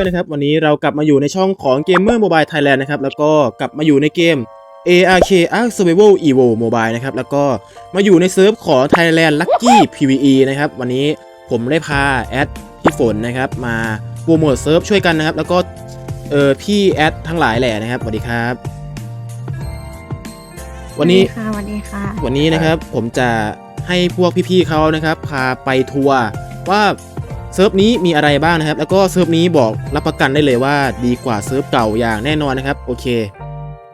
นะครับ วันนี้เรากลับมาอยู่ในช่องของ Gamer Mobile Thailand นะครับ แล้วก็กลับมาอยู่ในเกม ARK Ark Survival Evo Mobile นะครับ แล้วก็มาอยู่ในเซิร์ฟของ Thailand Lucky PVE นะครับ วันนี้ผมได้พาแอดพี่ฝนนะครับ มาโปรโมทเซิร์ฟช่วยกันนะครับ แล้วก็เออพี่แอดทั้งหลายแหละนะครับสวัสดีครับ วันนี้สวัสดีค่ะ วันนี้นะครับผมจะให้พวกพี่ๆเขานะครับ พาไปทัวร์ว่า เซิร์ฟนี้มีอะไรบ้างนะครับ แล้วก็เซิร์ฟนี้บอกรับประกันได้เลยว่าดีกว่าเซิร์ฟเก่าอย่างแน่นอนนะครับ โอเค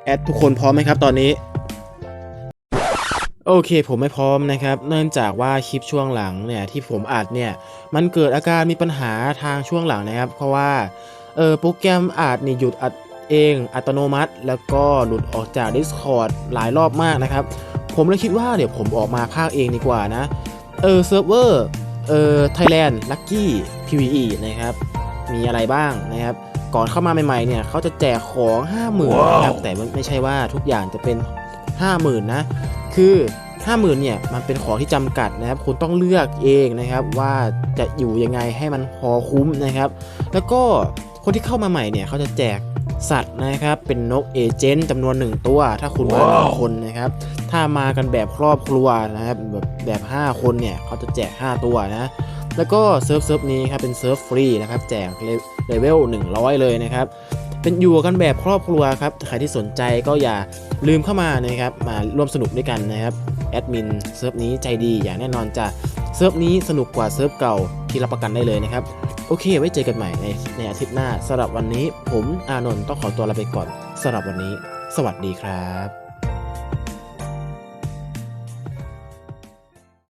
แอดทุกคนพร้อมไหมครับตอนนี้ โอเค ผมไม่พร้อมนะครับ เนื่องจากว่าคลิปช่วงหลังเนี่ยที่ผมอัดเนี่ยมันเกิดอาการมีปัญหาทางช่วงหลังนะครับ เพราะว่าเออโปรแกรมอัดนี่หยุดอัดเองอัตโนมัติ แล้วก็หลุดออกจาก Discord หลายรอบมากนะครับ ผมเลยคิดว่าเดี๋ยวผมออกมาภาคเองดีกว่านะเออเซิร์ฟเวอร์ เออ Thailand Lucky PVE นะครับ มีอะไรบ้างนะครับ ก่อนเข้ามาใหม่ๆเนี่ยเขาจะแจกของ 50,000นะครับ แต่ไม่ไม่ใช่ว่าทุกอย่างจะเป็น 50,000 นะ คือ 50,000เนี่ยมันเป็นของที่จำกัดนะครับ คุณต้องเลือกเองนะครับว่าจะอยู่ยังไงให้มันพอคุ้มนะครับ แล้วก็คนที่เข้ามาใหม่เนี่ยเขาจะแจก สัตว์นะครับ เป็นนกเอเจนต์จำนวนหนึ่งตัว ถ้าคุณมาหนึ่งคนนะครับ ถ้ามากันแบบครอบครัวนะครับแบบแบบ 5 คนเนี่ยเขาจะแจก 5 ตัวนะ แล้วก็เซิร์ฟเซิร์ฟนี้ครับเป็นเซิร์ฟฟรีนะครับ แจกเลเวล100 เลยนะครับ เป็นอยู่กันแบบครอบครัวครับใครที่สนใจก็อย่าลืมเข้ามานะครับมาร่วมสนุกด้วยกันนะครับแอดมินเซิร์ฟนี้ใจดีอย่างแน่นอนจะเซิร์ฟนี้สนุกกว่าเซิร์ฟเก่าที่รับประกันได้เลยนะครับโอเค ไว้เจอกันใหม่ในในอาทิตย์หน้าสำหรับวันนี้ ผมอานนท์ต้องขอตัวลาไปก่อนสำหรับวันนี้ สวัสดีครับ